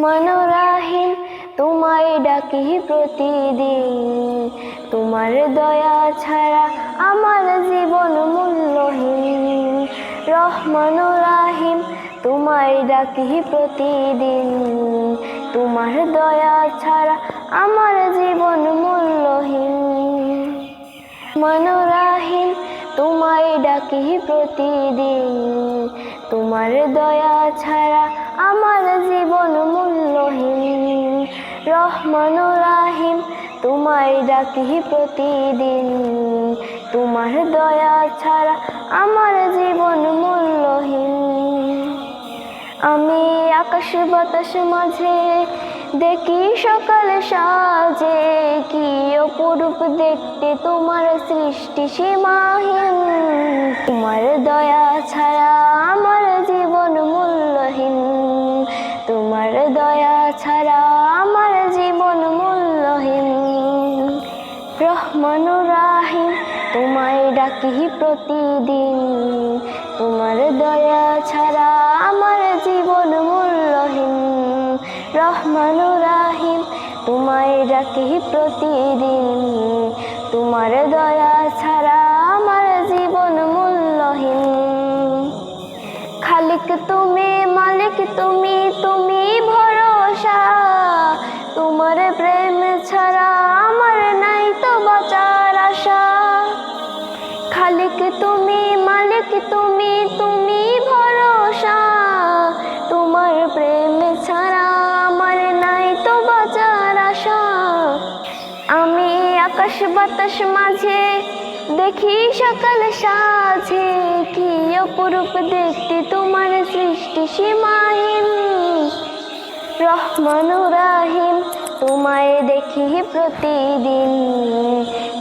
মনোরাহীন, তোমায় ডাকি প্রতিদিন। তোমার দয়া ছাড়া আমার জীবন মূল্যহীন। রহমান রাহিম তোমায় ডাকি প্রতিদিন। তোমার দয়া ছাড়া আমার জীবন মূল্যহীন। মনোরাহীন, তোমায় ডাকি প্রতিদিন। তোমার দয়া ছাড়া আমার জীবন মূল্যহীন রহমান রাহিম তোমায় ডাকি প্রতিদিন। তোমার দয়া ছাড়া আমার জীবন মূল্যহীন। আমি আকাশ বাতাস মাঝে দেখি সকাল সাজে, কি অপরূপ দেখতে তোমার সৃষ্টি সীমাহীন। তোমার দয়া ছাড়া আমার জীবন মূল্যহীন। তোমার দয়া ছাড়া রহমান রাহিম তোমায় ডাকি প্রতিদিন। তোমার দয়া ছাড়া আমার জীবন মূল্যহীন। রহমান রাহিম তোমায় ডাকি প্রতিদিন। তোমার দয়া ছাড়া আমার জীবন মূল্যহীন। খালিক তুমি, মালিক তুমি তুমি ভরসা। তোমার প্রেম ছাড়া আমার নাই তো বাঁচার আশা। খালিক তুমি, মালিক তুমি তুমি ভরসা। তোমার প্রেম ছাড়া আমার নাই তো বাঁচার আশা। আমি আকাশ বাতাস মাঝে দেখি সকাল সাজে কি অপরূপ দেখতে তোমার সৃষ্টি সীমাহীন। রহমান রাহিম তোমায় দেখি প্রতিদিন।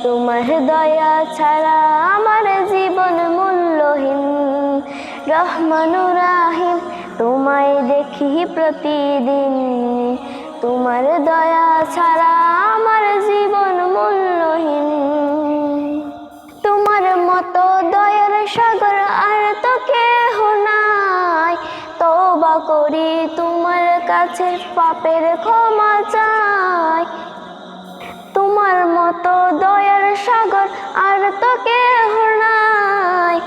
তোমার দয়া ছাড়া আমার জীবন মূল্যহীন। রহমান রাহিম, তোমায় দেখি প্রতিদিন। তোমার দয়া ছাড়া আমার জীবন মূল্যহীন। তোমার মতো দয়ার সাগর আর তো কেহ নাই। তবা করি তোমার কাছে, পাপের ক্ষমা চাই। আর তো কেহ নাই।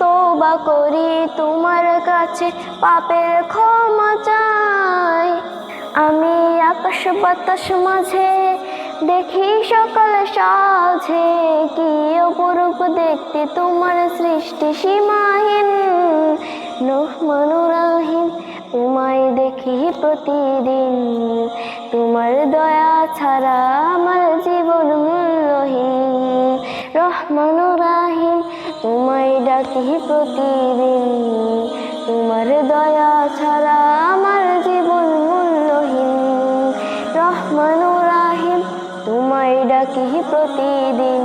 তবা করি তোমার কাছে, পাপের ক্ষমা চাই। আমি আকাশ বাতাস মাঝে দেখি সকাল সাঝে, কি অপরূপ দেখতে তোমার সৃষ্টি সীমাহীন। রহমানুরাহীন তোমায় দেখি প্রতিদিন। তোমার দয়া ছাড়া আমার জীবন রহমানুরাহীন তোমায় ডাকি প্রতিদিন। তোমার দয়া ছাড়া আমার জীবন মূল্যহীন। রহমান রাহিম তোমায় ডাকি প্রতিদিন।